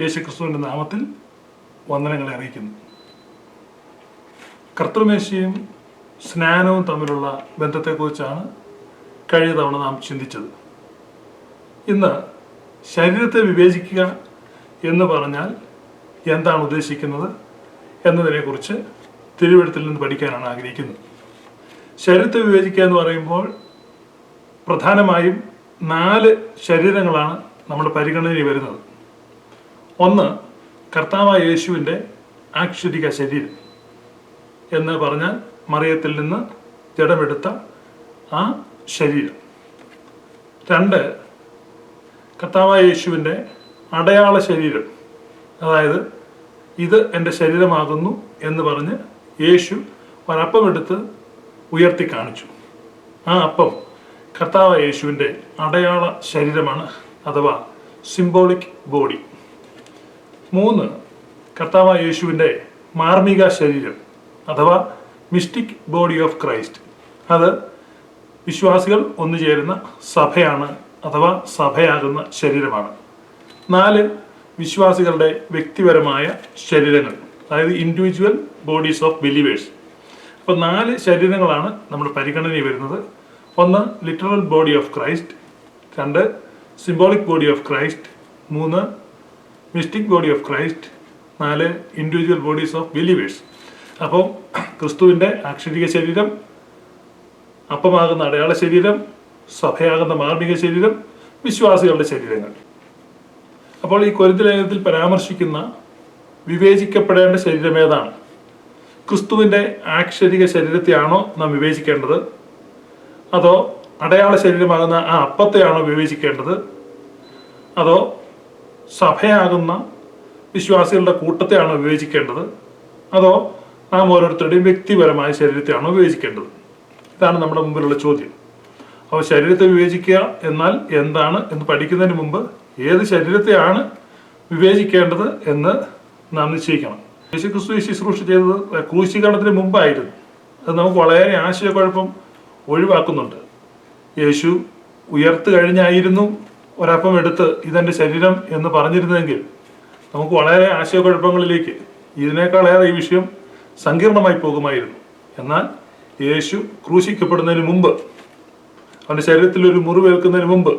യേശുക്രിസ്തുവിന്റെ നാമത്തിൽ വന്ദനങ്ങളെ അറിയിക്കുന്നു. കർത്തൃമേശയും സ്നാനവും തമ്മിലുള്ള ബന്ധത്തെക്കുറിച്ചാണ് കഴിഞ്ഞ തവണ നാം ചിന്തിച്ചത്. ഇന്ന് ശരീരത്തെ വിവേചിക്കുക എന്ന് പറഞ്ഞാൽ എന്താണ് ഉദ്ദേശിക്കുന്നത് എന്നതിനെക്കുറിച്ച് തിരുവഴുത്തിൽ നിന്ന് പഠിക്കാനാണ് ആഗ്രഹിക്കുന്നത്. ശരീരത്തെ വിവേചിക്കുക എന്ന് പറയുമ്പോൾ പ്രധാനമായും നാല് ശരീരങ്ങളാണ് നമ്മുടെ പരിഗണനയിൽ വരുന്നത്. ഒന്ന് കർത്താവായ യേശുവിന്റെ ആക്ഷരിക ശരീരം എന്ന് പറഞ്ഞാൽ മറിയത്തിൽ നിന്ന് ജഡമെടുത്ത ആ ശരീരം. രണ്ട് കർത്താവായ യേശുവിന്റെ അടയാള ശരീരം. അതായത് ഇത് എന്റെ ശരീരമാകുന്നു എന്ന് പറഞ്ഞ് യേശു ഒരപ്പം എടുത്ത് ഉയർത്തി കാണിച്ചു. ആ അപ്പം കർത്താവായ യേശുവിന്റെ അടയാള ശരീരമാണ് അഥവാ സിംബോളിക് ബോഡി മൂന്ന് കർത്താവായ യേശുവിന്റെ മാർമിക ശരീരം അഥവാ മിസ്റ്റിക് ബോഡി ഓഫ് ക്രൈസ്റ്റ്. അത് വിശ്വാസികൾ ഒന്നുചേരുന്ന സഭയാണ് അഥവാ സഭയാകുന്ന ശരീരമാണ്. നാല് വിശ്വാസികളുടെ വ്യക്തിപരമായ ശരീരങ്ങൾ അതായത് ഇൻഡിവിജ്വൽ ബോഡീസ് ഓഫ് ബിലീവേഴ്സ് അപ്പോൾ നാല് ശരീരങ്ങളാണ് നമ്മൾ പരിഗണനയിൽ വരുന്നത്. ഒന്ന് ലിറ്ററൽ ബോഡി ഓഫ് ക്രൈസ്റ്റ് രണ്ട് സിംബോളിക് ബോഡി ഓഫ് ക്രൈസ്റ്റ് മൂന്ന് മിസ്റ്റിക് ബോഡി ഓഫ് ക്രൈസ്റ്റ് നാല് ഇൻഡിവിജ്വൽ ബോഡീസ് ഓഫ് ബിലീവേഴ്സ് അപ്പോൾ ക്രിസ്തുവിന്റെ അക്ഷരിക ശരീരം അപ്പമാകുന്ന അടയാള ശരീരം സഭയാകുന്ന മാർമിക ശരീരം വിശ്വാസികളുടെ ശരീരങ്ങൾ. അപ്പോൾ ഈ കൊരിന്തലേഖനത്തിൽ പരാമർശിക്കുന്ന വിവേചിക്കപ്പെടേണ്ട ശരീരം ഏതാണ്? ക്രിസ്തുവിന്റെ ആക്ഷരിക ശരീരത്തെയാണോ നാം വിവേചിക്കേണ്ടത്? അതോ അടയാള ശരീരമാകുന്ന ആ അപ്പത്തെയാണോ വിവേചിക്കേണ്ടത്? അതോ സഭയാകുന്ന വിശ്വാസികളുടെ കൂട്ടത്തെയാണോ വിവേചിക്കേണ്ടത്? അതോ നാം ഓരോരുത്തരുടെയും വ്യക്തിപരമായ ശരീരത്തെയാണോ വിവേചിക്കേണ്ടത്? ഇതാണ് നമ്മുടെ മുമ്പിലുള്ള ചോദ്യം. അപ്പോൾ ശരീരത്തെ വിവേചിക്കുക എന്നാൽ എന്താണ് എന്ന് പഠിക്കുന്നതിന് മുമ്പ് ഏത് ശരീരത്തെയാണ് വിവേചിക്കേണ്ടത് എന്ന് നാം നിശ്ചയിക്കണം. യേശുക്രിസ്തു ക്രിസ്തു ശുശ്രൂഷ ചെയ്തത് ക്രൂശീകരണത്തിന് മുമ്പായിരുന്നു. അത് നമുക്ക് വളരെ ആശയക്കുഴപ്പം ഒഴിവാക്കുന്നുണ്ട്. യേശു ഉയർത്തു കഴിഞ്ഞായിരുന്നു ഒരപ്പം എടുത്ത് ഇതെന്റെ ശരീരം എന്ന് പറഞ്ഞിരുന്നെങ്കിൽ നമുക്ക് വളരെ ആശയക്കുഴപ്പങ്ങളിലേക്ക് ഇതിനേക്കാളേറെ ഈ വിഷയം സങ്കീർണമായി പോകുമായിരുന്നു. എന്നാൽ യേശു ക്രൂശിക്കപ്പെടുന്നതിന് മുമ്പ് അവന്റെ ശരീരത്തിൽ ഒരു മുറിവേൽക്കുന്നതിന് മുമ്പ്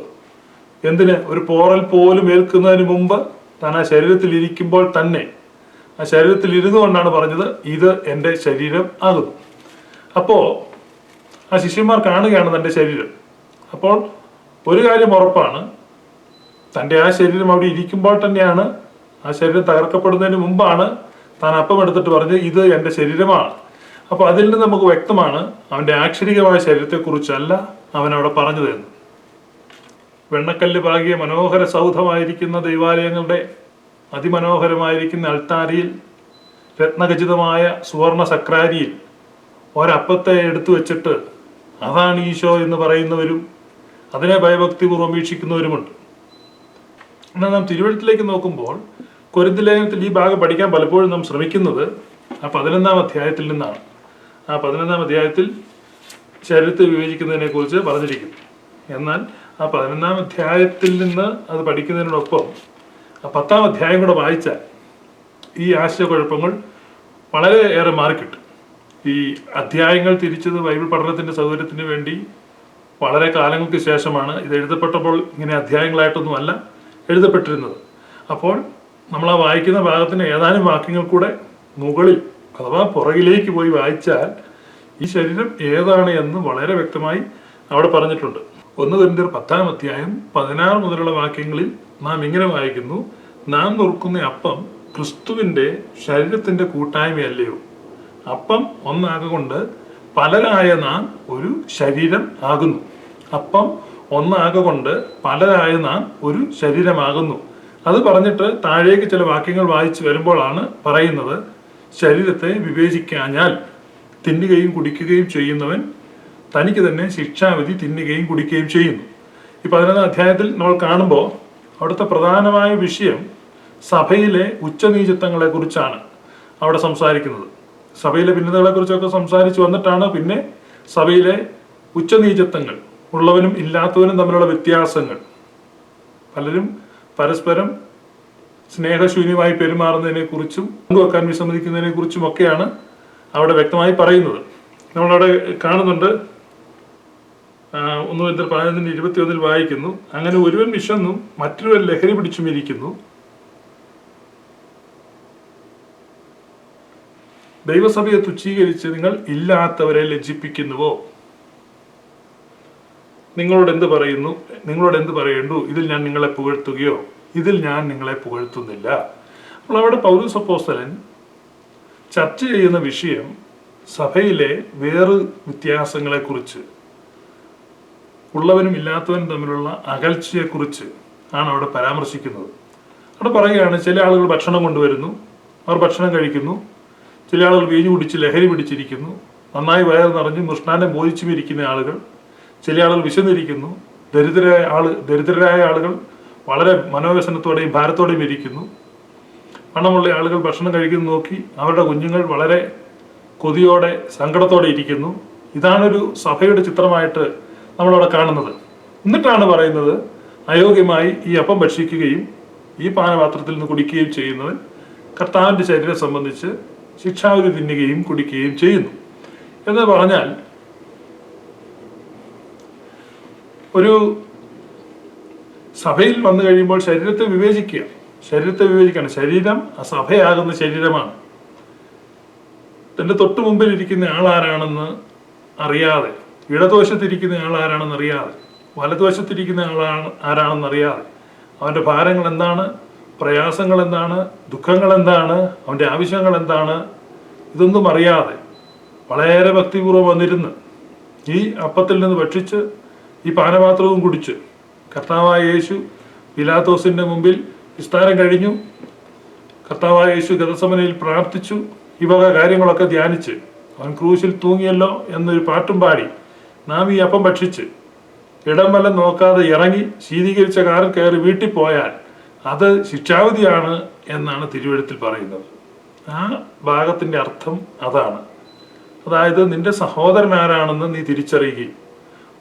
എന്തിന് ഒരു പോറൽ പോലും ഏൽക്കുന്നതിന് മുമ്പ് താൻ ആ ശരീരത്തിൽ ഇരിക്കുമ്പോൾ തന്നെ ആ ശരീരത്തിൽ ഇരുന്നു കൊണ്ടാണ് പറഞ്ഞത് ഇത് എന്റെ ശരീരം ആകുന്നു. അപ്പോൾ ആ ശിഷ്യന്മാർ കാണുകയാണ് തന്റെ ശരീരം. അപ്പോൾ ഒരു കാര്യം ഉറപ്പാണ് തന്റെ ആ ശരീരം അവിടെ ഇരിക്കുമ്പോൾ തന്നെയാണ് ആ ശരീരം തകർക്കപ്പെടുന്നതിന് മുമ്പാണ് താൻ അപ്പം എടുത്തിട്ട് പറഞ്ഞ് ഇത് എന്റെ ശരീരമാണ്. അപ്പോൾ അതിൽ നിന്ന് നമുക്ക് വ്യക്തമാണ് അവന്റെ ആക്ഷരികമായ ശരീരത്തെക്കുറിച്ചല്ല അവൻ അവിടെ എന്ന്. വെണ്ണക്കല്ല് പാകിയ മനോഹര സൗധമായിരിക്കുന്ന ദൈവാലയങ്ങളുടെ അതിമനോഹരമായിരിക്കുന്ന അൾത്താരിയിൽ രത്നഖചിതമായ സുവർണ സക്രാരിയിൽ ഒരപ്പത്തെ എടുത്തു വെച്ചിട്ട് അതാണ് ഈശോ എന്ന് പറയുന്നവരും അതിനെ ഭയഭക്തിപൂർവം വീക്ഷിക്കുന്നവരുമുണ്ട്. എന്നാൽ നാം തിരുവഴുത്തിലേക്ക് നോക്കുമ്പോൾ കൊരിന്തലേഖനത്തിൽ ഈ ഭാഗം പഠിക്കാൻ പലപ്പോഴും നാം ശ്രമിക്കുന്നത് ആ പതിനൊന്നാം അധ്യായത്തിൽ നിന്നാണ്. ആ പതിനൊന്നാം അധ്യായത്തിൽ ശരീരത്തെ വിവേചിക്കുന്നതിനെ കുറിച്ച് പറഞ്ഞിരിക്കുന്നു. എന്നാൽ ആ പതിനൊന്നാം അധ്യായത്തിൽ നിന്ന് അത് പഠിക്കുന്നതിനോടൊപ്പം ആ പത്താം അധ്യായം കൂടെ വായിച്ചാൽ ഈ ആശയക്കുഴപ്പങ്ങൾ വളരെ ഏറെ മാറിക്കിട്ടും. ഈ അധ്യായങ്ങൾ തിരിച്ചത് ബൈബിൾ പഠനത്തിന്റെ സൗകര്യത്തിന് വേണ്ടി വളരെ കാലങ്ങൾക്ക് ശേഷമാണ്. ഇത് എഴുതപ്പെട്ടപ്പോൾ ഇങ്ങനെ അധ്യായങ്ങളായിട്ടൊന്നുമല്ല. എഴുതപ്പെട്ടിരുന്നത്. അപ്പോൾ നമ്മൾ ആ വായിക്കുന്ന ഭാഗത്തിന് ഏതാനും വാക്യങ്ങൾ കൂടെ മുകളിൽ അഥവാ പുറകിലേക്ക് പോയി വായിച്ചാൽ ഈ ശരീരം ഏതാണ് എന്ന് വളരെ വ്യക്തമായി അവിടെ പറഞ്ഞിട്ടുണ്ട്. ഒന്ന് കുരിന്തിർ പത്താം അധ്യായം പതിനാറ് മുതലുള്ള വാക്യങ്ങളിൽ നാം ഇങ്ങനെ വായിക്കുന്നു നാം നുറുക്കുന്ന അപ്പം ക്രിസ്തുവിന്റെ ശരീരത്തിന്റെ കൂട്ടായ്മയല്ലയോ? അപ്പം ഒന്നാകൊണ്ട് പലരായ നാം ഒരു ശരീരം ആകുന്നു. അപ്പം ഒന്നാകൊണ്ട് പലരായ നാം ഒരു ശരീരമാകുന്നു. അത് പറഞ്ഞിട്ട് താഴേക്ക് ചില വാക്യങ്ങൾ വായിച്ചു വരുമ്പോഴാണ് പറയുന്നത് ശരീരത്തെ വിവേചിക്കാഞ്ഞാൽ തിന്നുകയും കുടിക്കുകയും ചെയ്യുന്നവൻ തനിക്ക് തന്നെ ശിക്ഷാവിധി തിന്നുകയും കുടിക്കുകയും ചെയ്യുന്നു. ഈ പതിനൊന്നാം അധ്യായത്തിൽ നമ്മൾ കാണുമ്പോൾ അവിടുത്തെ പ്രധാനമായ വിഷയം സഭയിലെ ഉച്ചനീചത്വങ്ങളെ കുറിച്ചാണ് അവിടെ സംസാരിക്കുന്നത്. സഭയിലെ ഭിന്നതകളെ കുറിച്ചൊക്കെ സംസാരിച്ചു വന്നിട്ടാണ് പിന്നെ സഭയിലെ ഉച്ചനീചത്വങ്ങൾ. ഉള്ളവനും ഇല്ലാത്തവനും തമ്മിലുള്ള വ്യത്യാസങ്ങൾ. പലരും പരസ്പരം സ്നേഹശൂന്യമായി പെരുമാറുന്നതിനെ കുറിച്ചും പങ്കുവെക്കാൻ വിസമ്മതിക്കുന്നതിനെ കുറിച്ചും ഒക്കെയാണ് അവിടെ വ്യക്തമായി പറയുന്നത്. നമ്മളവിടെ കാണുന്നുണ്ട് ഒന്ന് ഇద్దർ പതിനൊന്നിന് ഇരുപത്തിയൊന്നിൽ വായിക്കുന്നു. അങ്ങനെ ഒരുവൻ വിശന്നും മറ്റൊരുവൻ ലഹരി പിടിച്ചും ഇരിക്കുന്നു. ദൈവസഭയെ തുച്ഛീകരിച്ച് നിങ്ങൾ ഇല്ലാത്തവരെ ലജ്ജിപ്പിക്കുന്നുവോ? നിങ്ങളോട് എന്ത് പറയുന്നു? നിങ്ങളോട് എന്ത് പറയേണ്ടു? ഇതിൽ ഞാൻ നിങ്ങളെ പുകഴ്ത്തുകയോ? ഇതിൽ ഞാൻ നിങ്ങളെ പുകഴ്ത്തുന്നില്ല. അപ്പോൾ അവിടെ പൗരൂസ് അപ്പോസ്തലൻ ചർച്ച ചെയ്യുന്ന വിഷയം സഭയിലെ വേറ് വ്യത്യാസങ്ങളെക്കുറിച്ച് ഉള്ളവനും ഇല്ലാത്തവനും തമ്മിലുള്ള അകൽച്ചയെക്കുറിച്ച് ആണ് അവിടെ പരാമർശിക്കുന്നത്. അവിടെ പറയുകയാണ് ചില ആളുകൾ ഭക്ഷണം കൊണ്ടുവരുന്നു അവർ ഭക്ഷണം കഴിക്കുന്നു. ചില ആളുകൾ വീഞ്ഞു കുടിച്ച് ലഹരി പിടിച്ചിരിക്കുന്നു. നന്നായി വയർ നിറഞ്ഞ് മൃഷ്ണാനം ബോധിച്ചുമിരിക്കുന്ന ആളുകൾ ചില ആളുകൾ വിശന്നിരിക്കുന്നു. ദരിദ്രരായ ആൾ ദരിദ്രരായ ആളുകൾ വളരെ മനോവ്യസനത്തോടെയും ഭാരത്തോടെയും ഇരിക്കുന്നു. പണമുള്ള ആളുകൾ ഭക്ഷണം കഴിക്കുന്നു നോക്കി അവരുടെ കുഞ്ഞുങ്ങൾ വളരെ കൊതിയോടെ സങ്കടത്തോടെ ഇരിക്കുന്നു. ഇതാണൊരു സഭയുടെ ചിത്രമായിട്ട് നമ്മളവിടെ കാണുന്നത്. എന്നിട്ടാണ് പറയുന്നത് അയോഗ്യമായി ഈ അപ്പം ഭക്ഷിക്കുകയും ഈ പാനപാത്രത്തിൽ നിന്ന് കുടിക്കുകയും ചെയ്യുന്നവൻ കർത്താവിന്റെ ശരീരം സംബന്ധിച്ച് ശിക്ഷാവിധി തിന്നുകയും കുടിക്കുകയും ചെയ്യുന്നു. എന്ന് പറഞ്ഞാൽ ഒരു സഭയിൽ വന്നു കഴിയുമ്പോൾ ശരീരത്തെ വിവേചിക്കുക. ശരീരത്തെ വിവേചിക്കണം. ശരീരം ആ സഭയാകുന്ന ശരീരമാണ്. തന്റെ തൊട്ടു മുമ്പിൽ ഇരിക്കുന്ന ആളാരാണെന്ന് അറിയാതെ ഇടതുവശത്തിരിക്കുന്ന ആളാരാണെന്ന് അറിയാതെ വലതുവശത്തിരിക്കുന്ന ആളാണ് ആരാണെന്ന് അറിയാതെ അവന്റെ ഭാരങ്ങൾ എന്താണ് പ്രയാസങ്ങൾ എന്താണ് ദുഃഖങ്ങൾ എന്താണ് അവന്റെ ആവശ്യങ്ങൾ എന്താണ് ഇതൊന്നും അറിയാതെ വളരെ ഭക്തിപൂർവം വന്നിരുന്ന് ഈ അപ്പത്തിൽ നിന്ന് ഭക്ഷിച്ച് ഈ പാനപാത്രവും കുടിച്ച് കർത്താവായ യേശു പിലാത്തോസിന്റെ മുമ്പിൽ വിസ്താരം കഴിഞ്ഞു. കർത്താവായ യേശു ഗതസമനയിൽ പ്രാർത്ഥിച്ചു. ഈ വക കാര്യങ്ങളൊക്കെ ധ്യാനിച്ച് അവൻ ക്രൂശിൽ തൂങ്ങിയല്ലോ എന്നൊരു പാട്ടും പാടി നാം ഈ അപ്പം ഭക്ഷിച്ച് ഇടം വല്ലം നോക്കാതെ ഇറങ്ങി ശീതീകരിച്ച കാറിൽ കയറി വീട്ടിൽ പോയാൽ അത് ശിക്ഷാവിധിയാണ് എന്നാണ് തിരുവഴുത്തിൽ പറയുന്നത്. ആ ഭാഗത്തിന്റെ അർത്ഥം അതാണ്. അതായത് നിന്റെ സഹോദരൻ ആരാണെന്ന് നീ തിരിച്ചറിയുകയും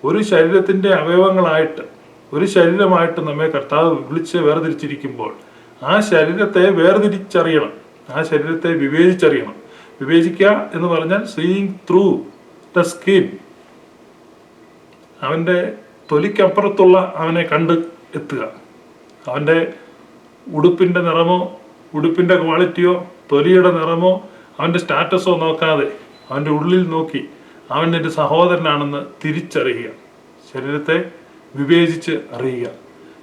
ഒരു ശരീരത്തിന്റെ അവയവങ്ങളായിട്ട് ഒരു ശരീരമായിട്ട് നമ്മെ കർത്താവ് വിളിച്ച് വേർതിരിച്ചിരിക്കുമ്പോൾ ആ ശരീരത്തെ വേർതിരിച്ചറിയണം. ആ ശരീരത്തെ വിവേചിച്ചറിയണം. വിവേചിക്കുക എന്ന് പറഞ്ഞാൽ സീയിങ് ത്രൂ ദ സ്കിൻ അവന്റെ തൊലിക്കപ്പുറത്തുള്ള അവനെ കണ്ട് എത്തുക. അവന്റെ ഉടുപ്പിന്റെ നിറമോ ഉടുപ്പിന്റെ ക്വാളിറ്റിയോ തൊലിയുടെ നിറമോ അവന്റെ സ്റ്റാറ്റസോ നോക്കാതെ അവന്റെ ഉള്ളിൽ നോക്കി അവൻ എന്റെ സഹോദരനാണെന്ന് തിരിച്ചറിയുക. ശരീരത്തെ വിവേചിച്ച് അറിയുക.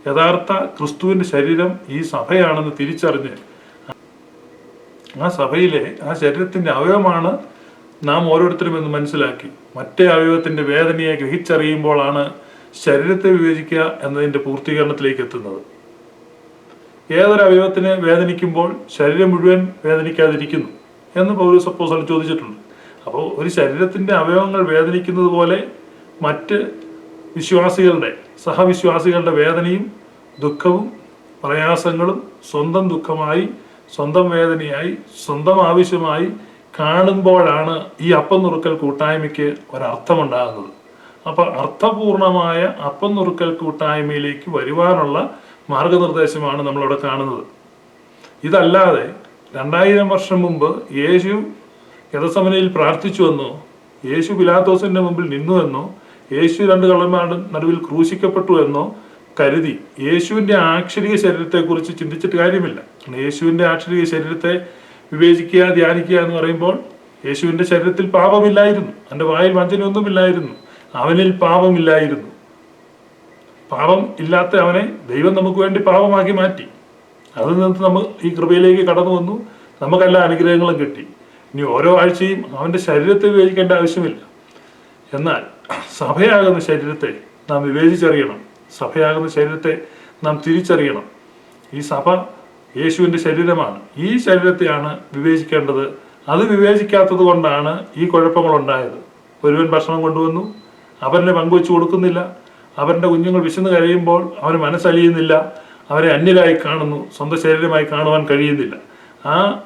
യഥാർത്ഥ ക്രിസ്തുവിന്റെ ശരീരം ഈ സഭയാണെന്ന് തിരിച്ചറിഞ്ഞ് ആ സഭയിലെ ആ ശരീരത്തിന്റെ അവയവമാണ് നാം ഓരോരുത്തരും എന്ന് മനസ്സിലാക്കി. മറ്റേ അവയവത്തിന്റെ വേദനയെ ഗ്രഹിച്ചറിയുമ്പോഴാണ് ശരീരത്തെ വിവേചിക്കുക എന്നതിന്റെ പൂർത്തീകരണത്തിലേക്ക് എത്തുന്നത്. ഏതൊരു അവയവത്തിന് വേദനിക്കുമ്പോൾ ശരീരം മുഴുവൻ വേദനിക്കാതിരിക്കുന്നു എന്ന് പൗരസപ്പോസൽ ചോദിച്ചിട്ടുണ്ട്. അപ്പോൾ ഒരു ശരീരത്തിന്റെ അവയവങ്ങൾ വേദനിക്കുന്നത് പോലെ മറ്റ് വിശ്വാസികളുടെ സഹവിശ്വാസികളുടെ വേദനയും ദുഃഖവും പ്രയാസങ്ങളും സ്വന്തം ദുഃഖമായി സ്വന്തം വേദനയായി സ്വന്തം ആവശ്യമായി കാണുമ്പോഴാണ് ഈ അപ്പം നുറുക്കൽ കൂട്ടായ്മയ്ക്ക് ഒരർത്ഥമുണ്ടാകുന്നത്. അപ്പോൾ അർത്ഥപൂർണമായ അപ്പം നുറുക്കൽ കൂട്ടായ്മയിലേക്ക് വരുവാനുള്ള മാർഗനിർദ്ദേശമാണ് നമ്മളിവിടെ കാണുന്നത്. ഇതല്ലാതെ രണ്ടായിരം വർഷം മുമ്പ് യേശു ഗതസമനയിൽ പ്രാർത്ഥിച്ചു എന്നോ യേശു പിലാത്തോസിന്റെ മുമ്പിൽ നിന്നു എന്നോ യേശു രണ്ട് കള്ളന്മാരുടെ നടുവിൽ ക്രൂശിക്കപ്പെട്ടു എന്നോ കരുതി. യേശുവിന്റെ ആക്ഷരിക ശരീരത്തെക്കുറിച്ച് ചിന്തിച്ചിട്ട് കാര്യമില്ല. യേശുവിന്റെ ആക്ഷരിക ശരീരത്തെ വിവേചിക്കുക ധ്യാനിക്കുക എന്ന് പറയുമ്പോൾ യേശുവിന്റെ ശരീരത്തിൽ പാപമില്ലായിരുന്നു. അവന്റെ വായിൽ വഞ്ചനയൊന്നുമില്ലായിരുന്നു. അവനിൽ പാപമില്ലായിരുന്നു. പാപം ഇല്ലാത്ത അവനെ ദൈവം നമുക്ക് വേണ്ടി പാപമാക്കി മാറ്റി. അതിൽ നിന്ന് നമ്മൾ ഈ കൃപയിലേക്ക് കടന്നു വന്നു. നമുക്കെല്ലാ അനുഗ്രഹങ്ങളും കിട്ടി. ഇനി ഓരോ ആഴ്ചയും അവന്റെ ശരീരത്തെ വിവേചിക്കേണ്ട ആവശ്യമില്ല. എന്നാൽ സഭയാകുന്ന ശരീരത്തെ നാം വിവേചിച്ചറിയണം. സഭയാകുന്ന ശരീരത്തെ നാം തിരിച്ചറിയണം. ഈ സഭ യേശുവിന്റെ ശരീരമാണ്. ഈ ശരീരത്തെയാണ് വിവേചിക്കേണ്ടത്. അത് വിവേചിക്കാത്തത് കൊണ്ടാണ് ഈ കുഴപ്പങ്ങളുണ്ടായത്. ഒരുവൻ ഭക്ഷണം കൊണ്ടുവന്നു. അവനെ പങ്കുവെച്ച് കൊടുക്കുന്നില്ല. അവരുടെ കുഞ്ഞുങ്ങൾ വിശന്ന് കഴിയുമ്പോൾ അവന് മനസ്സലിയുന്നില്ല. അവരെ അന്യരായി കാണുന്നു. സ്വന്തം ശരീരമായി കാണുവാൻ കഴിയുന്നില്ല. ആ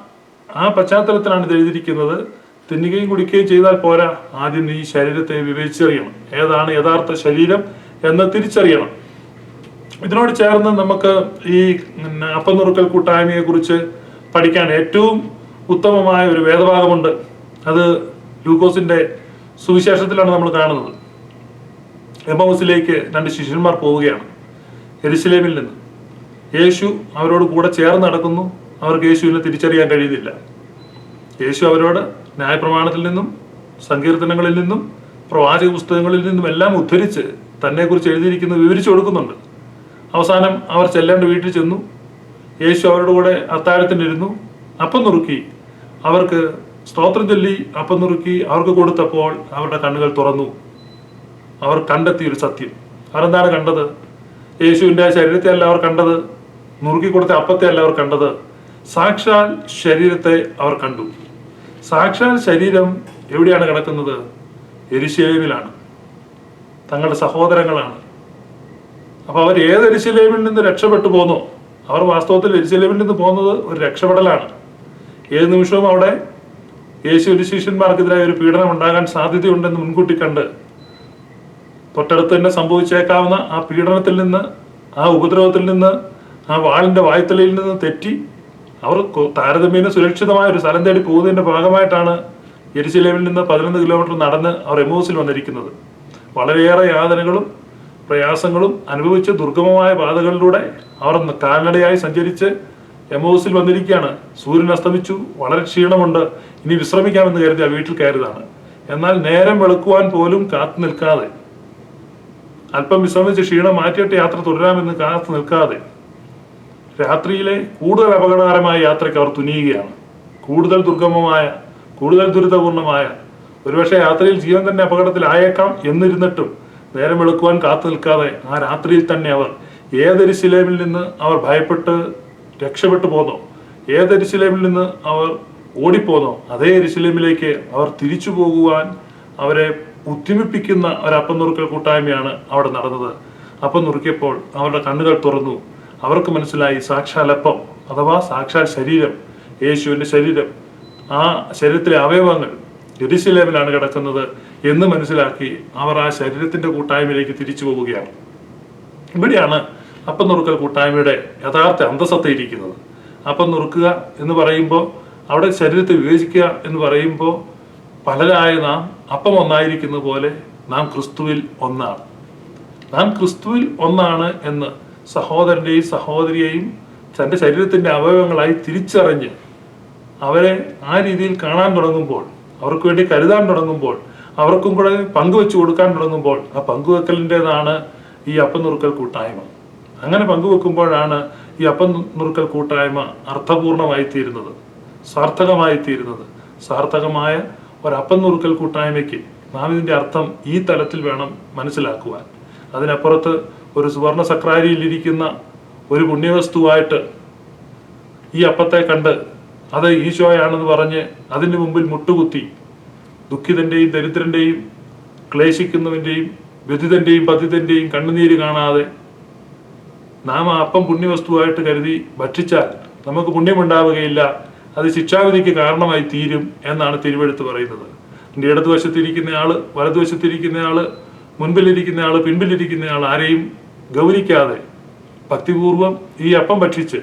ആ പശ്ചാത്തലത്തിലാണ് ഇത് എഴുതിയിരിക്കുന്നത്. തിന്നുകയും കുടിക്കുകയും ചെയ്താൽ പോരാ. ആദ്യം നീ ശരീരത്തെ വിവേചിച്ചറിയണം. ഏതാണ് യഥാർത്ഥ ശരീരം എന്ന് തിരിച്ചറിയണം. ഇതിനോട് ചേർന്ന് നമുക്ക് ഈ അപ്പനുറുക്കൽ അപ്പം നുറുക്കൽ കൂട്ടായ്മയെ കുറിച്ച് പഠിക്കാൻ ഏറ്റവും ഉത്തമമായ ഒരു വേദഭാഗമുണ്ട്. അത് ലൂക്കോസിന്റെ സുവിശേഷത്തിലാണ് നമ്മൾ കാണുന്നത്. എമൗസിലേക്ക് രണ്ട് ശിഷ്യന്മാർ പോവുകയാണ്. എരുസലേമിൽ നിന്ന്. യേശു അവരോട് കൂടെ ചേർന്ന് നടക്കുന്നു. അവർക്ക് യേശുവിനെ തിരിച്ചറിയാൻ കഴിയുന്നില്ല. യേശു അവരോട് ന്യായപ്രമാണത്തിൽ നിന്നും സങ്കീർത്തനങ്ങളിൽ നിന്നും പ്രവാചക പുസ്തകങ്ങളിൽ നിന്നും എല്ലാം ഉദ്ധരിച്ച് തന്നെക്കുറിച്ച് എഴുതിയിരിക്കുന്നത് വിവരിച്ചു കൊടുക്കുന്നുണ്ട്. അവസാനം അവർ ചെല്ലേണ്ട വീട്ടിൽ ചെന്നു. യേശു അവരുടെ കൂടെ അത്താഴത്തിനിരുന്നു. അപ്പം നുറുക്കി അവർക്ക് സ്തോത്രം ചൊല്ലി അപ്പം നുറുക്കി അവർക്ക് കൊടുത്തപ്പോൾ അവരുടെ കണ്ണുകൾ തുറന്നു. അവർ കണ്ടെത്തിയ ഒരു സത്യം. അവരെന്താണ് കണ്ടത്? യേശുവിന്റെ ശരീരത്തെ അല്ല അവർ കണ്ടത്. നുറുക്കി കൊടുത്ത അപ്പത്തെ അല്ല അവർ കണ്ടത്. സാക്ഷാൽ ശരീരത്തെ അവർ കണ്ടു. സാക്ഷാൽ ശരീരം എവിടെയാണ് കിടക്കുന്നത്? എരിശേവിലാണ് തങ്ങളുടെ സഹോദരങ്ങളാണ്. അപ്പൊ അവർ ഏത് എരിശിലേവിൽ നിന്ന് രക്ഷപ്പെട്ടു പോന്നോ? അവർ വാസ്തവത്തിൽ എരിശിലേവിൽ നിന്ന് പോകുന്നത് ഒരു രക്ഷപ്പെടലാണ്. ഏത് നിമിഷവും അവിടെ യേശു ശിഷ്യന്മാർക്കെതിരായ ഒരു പീഡനം ഉണ്ടാകാൻ സാധ്യതയുണ്ടെന്ന് മുൻകൂട്ടി കണ്ട് തൊട്ടടുത്ത് തന്നെ സംഭവിച്ചേക്കാവുന്ന ആ പീഡനത്തിൽ നിന്ന് ആ ഉപദ്രവത്തിൽ നിന്ന് ആ വാളിന്റെ വായ്ത്തലയിൽ നിന്ന് തെറ്റി അവർ താരതമ്യേന സുരക്ഷിതമായ ഒരു സ്ഥലം തേടി പോകുന്നതിന്റെ ഭാഗമായിട്ടാണ് എരിശിലേമിൽ നിന്ന് പതിനൊന്ന് കിലോമീറ്റർ നടന്ന് അവർ എമോസിൽ വന്നിരിക്കുന്നത്. വളരെയേറെ യാതനകളും പ്രയാസങ്ങളും അനുഭവിച്ച് ദുർഗമമായ പാതകളിലൂടെ അവർ കാൽനടയായി സഞ്ചരിച്ച് എമോസിൽ വന്നിരിക്കുകയാണ്. സൂര്യൻ അസ്തമിച്ചു. വളരെ ക്ഷീണമുണ്ട്. ഇനി വിശ്രമിക്കാമെന്ന് കരുതി ആ വീട്ടിൽ കയറിയതാണ്. എന്നാൽ നേരം വെളുക്കുവാൻ പോലും കാത്തു നിൽക്കാതെ അല്പം വിശ്രമിച്ച് ക്ഷീണം മാറ്റിയിട്ട് യാത്ര തുടരാമെന്ന് കാത്തു നിൽക്കാതെ രാത്രിയിലെ കൂടുതൽ അപകടകരമായ യാത്രയ്ക്ക് അവർ തുനിയുകയാണ്. കൂടുതൽ ദുർഗമമായ കൂടുതൽ ദുരിതപൂർണമായ ഒരുപക്ഷെ യാത്രയിൽ ജീവൻ തന്നെ അപകടത്തിലായേക്കാം എന്നിരുന്നിട്ടും നേരം വെളുക്കുവാൻ കാത്തു നിൽക്കാതെ ആ രാത്രിയിൽ തന്നെ അവർ ഏതൊരു ശിലേമിൽ നിന്ന് അവർ ഭയപ്പെട്ട് രക്ഷപ്പെട്ടു പോന്നോ ഏതൊരു ശിലേമിൽ നിന്ന് അവർ ഓടിപ്പോന്നോ അതേ എരിശിലേമിലേക്ക് അവർ തിരിച്ചു പോകുവാൻ അവരെ ഉദ്യമിപ്പിക്കുന്ന ഒരു അപ്പം നുറുക്കൽ കൂട്ടായ്മയാണ് അവിടെ നടന്നത്. അപ്പം നുറുക്കിയപ്പോൾ അവരുടെ കണ്ണുകൾ തുറന്നു. അവർക്ക് മനസ്സിലായി സാക്ഷാലപ്പം അഥവാ സാക്ഷാൽ ശരീരം യേശുവിന്റെ ശരീരം ആ ശരീരത്തിലെ അവയവങ്ങൾ എരിശിലേമിലാണ് കിടക്കുന്നത് എന്ന് മനസ്സിലാക്കി അവർ ആ ശരീരത്തിന്റെ കൂട്ടായ്മയിലേക്ക് തിരിച്ചു പോവുകയാണ്. ഇവിടെയാണ് അപ്പം നുറുക്കൽ കൂട്ടായ്മയുടെ യഥാർത്ഥ അന്തസത്ത ഇരിക്കുന്നത്. അപ്പം നുറുക്കുക എന്ന് പറയുമ്പോൾ അവിടെ ശരീരത്തെ വിവേചിക്കുക എന്ന് പറയുമ്പോൾ പലരായ നാം അപ്പം ഒന്നായിരിക്കുന്ന പോലെ നാം ക്രിസ്തുവിൽ ഒന്നാണ്. നാം ക്രിസ്തുവിൽ ഒന്നാണ് എന്ന് സഹോദരന്റെയും സഹോദരിയെയും തന്റെ ശരീരത്തിന്റെ അവയവങ്ങളായി തിരിച്ചറിഞ്ഞ് അവരെ ആ രീതിയിൽ കാണാൻ തുടങ്ങുമ്പോൾ അവർക്ക് വേണ്ടി കരുതാൻ തുടങ്ങുമ്പോൾ അവർക്കും കൂടെ പങ്കുവെച്ചു കൊടുക്കാൻ തുടങ്ങുമ്പോൾ ആ പങ്കുവെക്കലിന്റെതാണ് ഈ അപ്പം നുറുക്കൽ കൂട്ടായ്മ. അങ്ങനെ പങ്കുവെക്കുമ്പോഴാണ് ഈ അപ്പം നുറുക്കൽ കൂട്ടായ്മ അർത്ഥപൂർണമായി തീരുന്നത് സാർത്ഥകമായി തീരുന്നത് സാർത്ഥകമായ ഒരപ്പം നുറുക്കൽ കൂട്ടായ്മയ്ക്ക് നാം ഇതിന്റെ അർത്ഥം ഈ തലത്തിൽ വേണം മനസ്സിലാക്കുവാൻ. അതിനപ്പുറത്ത് ഒരു സുവർണ സക്രാരിയിലിരിക്കുന്ന ഒരു പുണ്യവസ്തുവായിട്ട് ഈ അപ്പത്തെ കണ്ട് അത് ഈശോയാണെന്ന് പറഞ്ഞ് അതിന് മുമ്പിൽ മുട്ടുകുത്തി ദുഃഖിതന്റെയും ദരിദ്രന്റെയും ക്ലേശിക്കുന്നവന്റെയും വ്യതിതന്റെയും പതിതന്റെയും കണ്ണുനീര് കാണാതെ നാം ആ അപ്പം പുണ്യവസ്തുവായിട്ട് കരുതി ഭക്ഷിച്ചാൽ നമുക്ക് പുണ്യമുണ്ടാവുകയില്ല. അത് ശിക്ഷാവിധിക്ക് കാരണമായി തീരും എന്നാണ് തിരുവെടുത്ത് പറയുന്നത്. ഇടതുവശത്തിരിക്കുന്ന ആൾ വലതുവശത്തിരിക്കുന്ന ആൾ മുൻപിലിരിക്കുന്ന പിൻപിലിരിക്കുന്നയാൾ ആരെയും ഗൗനിക്കാതെ ഭക്തിപൂർവം ഈ അപ്പം ഭക്ഷിച്ച്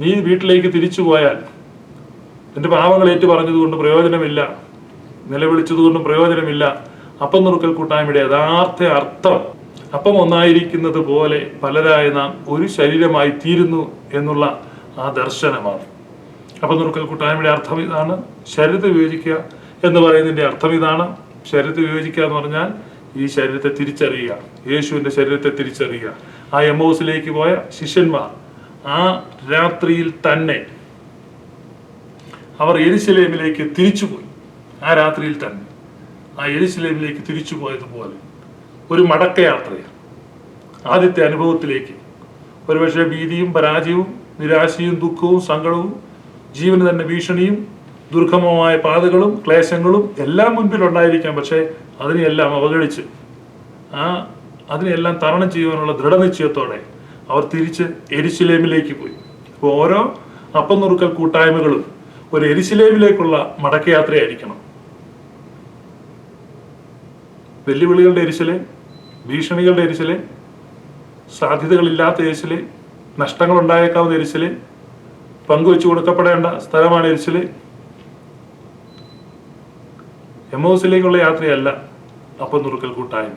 നീ വീട്ടിലേക്ക് തിരിച്ചു പോയാൽ നിന്റെ പാവങ്ങൾ ഏറ്റു പറഞ്ഞതുകൊണ്ട് പ്രയോജനമില്ല നിലവിളിച്ചതുകൊണ്ടും പ്രയോജനമില്ല. അപ്പം നുറുക്കൽ കൂട്ടായ്മയുടെ യഥാർത്ഥ അർത്ഥം അപ്പം ഒന്നായിരിക്കുന്നത് പോലെ പലരായ നാം ഒരു ശരീരമായി തീരുന്നു എന്നുള്ള ആ ദർശനമാണ്. അപ്പം നുറുക്കൽ കൂട്ടായ്മയുടെ അർത്ഥം ഇതാണ് ശരീരത്തെ വിയോജിക്കുക എന്ന് പറയുന്നതിന്റെ അർത്ഥം ഇതാണ്. ശരീരത്തെ വിയോജിക്കുക എന്ന് പറഞ്ഞാൽ ഈ ശരീരത്തെ തിരിച്ചറിയുക. യേശുവിന്റെ ശരീരത്തെ തിരിച്ചറിയുക. ആ എമോസിലേക്ക് പോയ ശിഷ്യന്മാർ ആ രാത്രിയിൽ തന്നെ അവർ എരിശിലേമിലേക്ക് തിരിച്ചുപോയി. ആ രാത്രിയിൽ തന്നെ ആ എരിശിലേമിലേക്ക് തിരിച്ചു പോയതുപോലെ ഒരു മടക്കയാത്രയാണ്. ആദ്യത്തെ അനുഭവത്തിലേക്ക്. ഒരുപക്ഷെ ഭീതിയും പരാജയവും നിരാശയും ദുഃഖവും സങ്കടവും ജീവന് തന്നെ ഭീഷണിയും ദുർഗമമായ പാതകളും ക്ലേശങ്ങളും എല്ലാം മുൻപിലുണ്ടായിരിക്കാം. പക്ഷേ അതിനെയെല്ലാം അവഗണിച്ച് ആ അതിനെയെല്ലാം തരണം ചെയ്യുവാനുള്ള ദൃഢനിശ്ചയത്തോടെ അവർ തിരിച്ച് എരിശിലേമിലേക്ക് പോയി. അപ്പോൾ ഓരോ അപ്പം നുറുക്കൽ കൂട്ടായ്മകളും ഒരു എരിശിലേമിലേക്കുള്ള മടക്കയാത്രയായിരിക്കണം. വെല്ലുവിളികളുടെ എരിശിലെ ഭീഷണികളുടെ എരിശിലെ സാധ്യതകളില്ലാത്ത എരിശിലെ നഷ്ടങ്ങൾ ഉണ്ടായേക്കാവുന്ന എരിശിലെ പങ്കുവെച്ചു കൊടുക്കപ്പെടേണ്ട സ്ഥലമാണ് എരിശിലെ. എമോസിലേക്കുള്ള യാത്രയല്ല അപ്പം നുറുക്കൽ കൂട്ടായ്മ.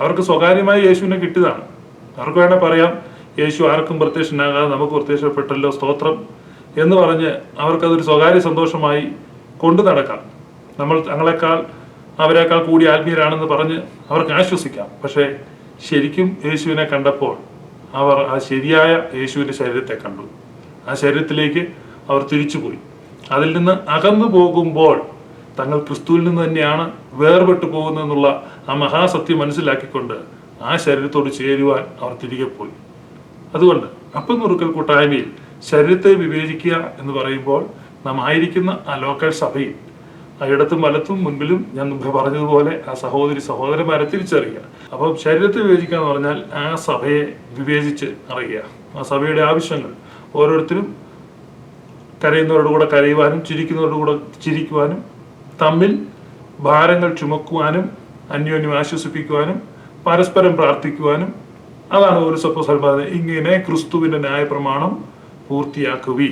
അവർക്ക് സ്വകാര്യമായി യേശുവിനെ കിട്ടിയതാണ്. അവർക്ക് വേണേൽ പറയാം യേശു ആർക്കും പ്രത്യക്ഷനാകാതെ നമുക്ക് പ്രത്യക്ഷപ്പെട്ടല്ലോ സ്തോത്രം എന്ന് പറഞ്ഞ് അവർക്കതൊരു സ്വകാര്യ സന്തോഷമായി കൊണ്ടു നടക്കാം. നമ്മൾ തങ്ങളെക്കാൾ അവരെക്കാൾ കൂടി ആത്മീയരാണെന്ന് പറഞ്ഞ് അവർക്ക് ആശ്വസിക്കാം. പക്ഷേ ശരിക്കും യേശുവിനെ കണ്ടപ്പോൾ അവർ ആ ശരിയായ യേശുവിന്റെ ശരീരത്തെ കണ്ടു. ആ ശരീരത്തിലേക്ക് അവർ തിരിച്ചുപോയി. അതിൽ നിന്ന് അകന്നു പോകുമ്പോൾ തങ്ങൾ ക്രിസ്തുവിൽ നിന്ന് തന്നെയാണ് വേർപെട്ടു പോകുന്നതെന്നുള്ള ആ മഹാസത്യം മനസ്സിലാക്കിക്കൊണ്ട് ആ ശരീരത്തോട് ചേരുവാൻ അവർ തിരികെ പോയി. അതുകൊണ്ട് അപ്പം നുറുക്കൽ കൂട്ടായ്മയിൽ ശരീരത്തെ വിവേചിക്കുക എന്ന് പറയുമ്പോൾ നാം ആയിരിക്കുന്ന ആ ലോക്കൽ സഭയിൽ ആ ഇടത്തും വലത്തും മുൻപിലും ഞാൻ മുമ്പ് പറഞ്ഞതുപോലെ ആ സഹോദരി സഹോദരന്മാരെ തിരിച്ചറിയുക. അപ്പം ശരീരത്തെ വിവേചിക്കുക എന്ന് പറഞ്ഞാൽ ആ സഭയെ വിവേചിച്ച് അറിയുക. ആ സഭയുടെ ആവശ്യങ്ങൾ ഓരോരുത്തരും കരയുന്നവരുടെ കൂടെ കരയുവാനും ചിരിക്കുന്നവരുടെ കൂടെ ചിരിക്കുവാനും തമ്മിൽ ഭാരങ്ങൾ ചുമക്കുവാനും അന്യോന്യം ആശ്വസിപ്പിക്കുവാനും പരസ്പരം പ്രാർത്ഥിക്കുവാനും അതാണ് ഒരു സപ്പോസ് പറഞ്ഞത് ഇങ്ങനെ ക്രിസ്തുവിന്റെ ന്യായപ്രമാണം പൂർത്തിയാക്കുവി.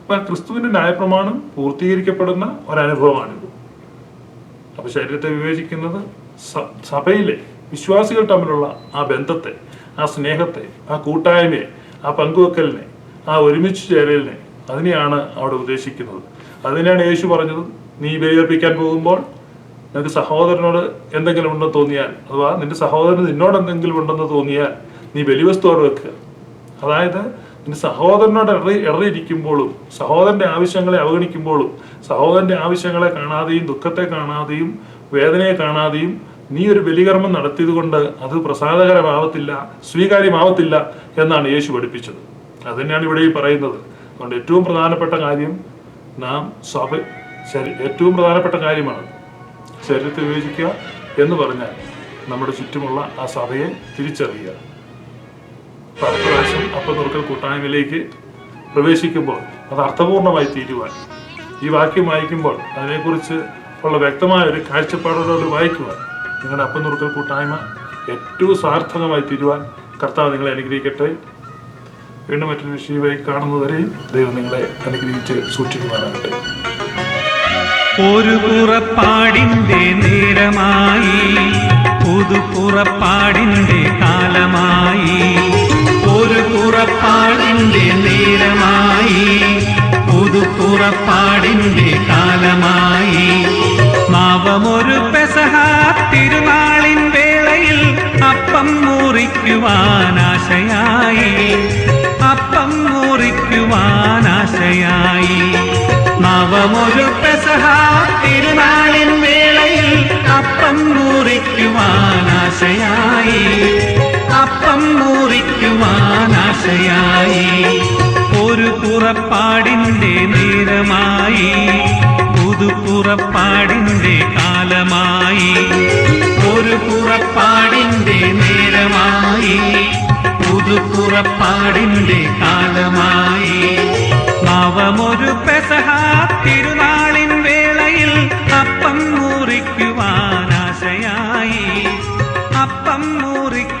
അപ്പൊ ആ ക്രിസ്തുവിന്റെ ന്യായപ്രമാണം പൂർത്തീകരിക്കപ്പെടുന്ന ഒരനുഭവമാണിത് അപ്പൊ ശരീരത്തെ വിവേചിക്കുന്നത് സഭയിലെ വിശ്വാസികൾ തമ്മിലുള്ള ആ ബന്ധത്തെ ആ സ്നേഹത്തെ ആ കൂട്ടായ്മയെ ആ പങ്കുവെക്കലിനെ ആ ഒരുമിച്ച് ചേരലിനെ അതിനെയാണ് അവിടെ ഉദ്ദേശിക്കുന്നത്. അതിനെയാണ് യേശു പറഞ്ഞത് നീ ബലിയർപ്പിക്കാൻ പോകുമ്പോൾ നിനക്ക് സഹോദരനോട് എന്തെങ്കിലും ഉണ്ടെന്ന് തോന്നിയാൽ അഥവാ നിന്റെ സഹോദരന് നിന്നോട് എന്തെങ്കിലും ഉണ്ടെന്ന് തോന്നിയാൽ നീ ബലിവസ്തു അവിടെ വെക്കുക. അതായത് നിന്റെ സഹോദരനോട് ഇറ ഇറയിരിക്കുമ്പോഴും സഹോദരന്റെ ആവശ്യങ്ങളെ അവഗണിക്കുമ്പോഴും സഹോദരന്റെ ആവശ്യങ്ങളെ കാണാതെയും ദുഃഖത്തെ കാണാതെയും വേദനയെ കാണാതെയും നീ ഒരു ബലികർമ്മം നടത്തിയത് കൊണ്ട് അത് പ്രസാദകരമാവത്തില്ല സ്വീകാര്യമാവത്തില്ല എന്നാണ് യേശു പഠിപ്പിച്ചത്. അത് തന്നെയാണ് ഇവിടെ ഈ പറയുന്നത്. അതുകൊണ്ട് ഏറ്റവും പ്രധാനപ്പെട്ട കാര്യം നാം സഭ ശരി ഏറ്റവും പ്രധാനപ്പെട്ട കാര്യമാണ് ശരീരത്തെ വിവേചിക്കുക എന്ന് പറഞ്ഞാൽ നമ്മുടെ ചുറ്റുമുള്ള ആ സഭയെ തിരിച്ചറിയുക. അടുത്ത പ്രാവശ്യം അപ്പം നുറുക്കൽ കൂട്ടായ്മയിലേക്ക് പ്രവേശിക്കുമ്പോൾ അത് അർത്ഥപൂർണമായി തീരുവാൻ ഈ വാക്യം വായിക്കുമ്പോൾ അതിനെക്കുറിച്ച് ഉള്ള വ്യക്തമായ ഒരു കാഴ്ചപ്പാടോട് വായിക്കുവാൻ നിങ്ങളുടെ അപ്പം നുറുക്കൽ കൂട്ടായ്മ ഏറ്റവും സാർത്ഥകമായി തീരുവാൻ കർത്താവ് നിങ്ങളെ അനുഗ്രഹിക്കട്ടെ. വീണ്ടും മറ്റൊരു വിഷയമായി കാണുന്നതുവരെയും ദൈവം നിങ്ങളെ അനുഗ്രഹിച്ച് സൂക്ഷിക്കുവാനാകട്ടെ ഒരു പുറപ്പാടിന്റെ നേരമായി പുതുപ്പുറപ്പാടിന്റെ കാലമായി. ഒരു പുറപ്പാടിന്റെ മുറിക്കുവാനാശയായി അപ്പം മുറിക്കുവാനാശയായി. ഒരു പുറപ്പാടിന്റെ നേരമായി. പുതുപ്പുറപ്പാടിന്റെ കാലമായി. ഒരു പുറപ്പാടിന്റെ നേരമായി. പുതുപ്പുറപ്പാടിന്റെ കാലമായി. നവമൊരു പെസഹ തിരുനാളിൻ വേളയിൽ അപ്പം മുറിക്കുവാനാശയായി അപ്പം മുറിക്കുവാനാശയായി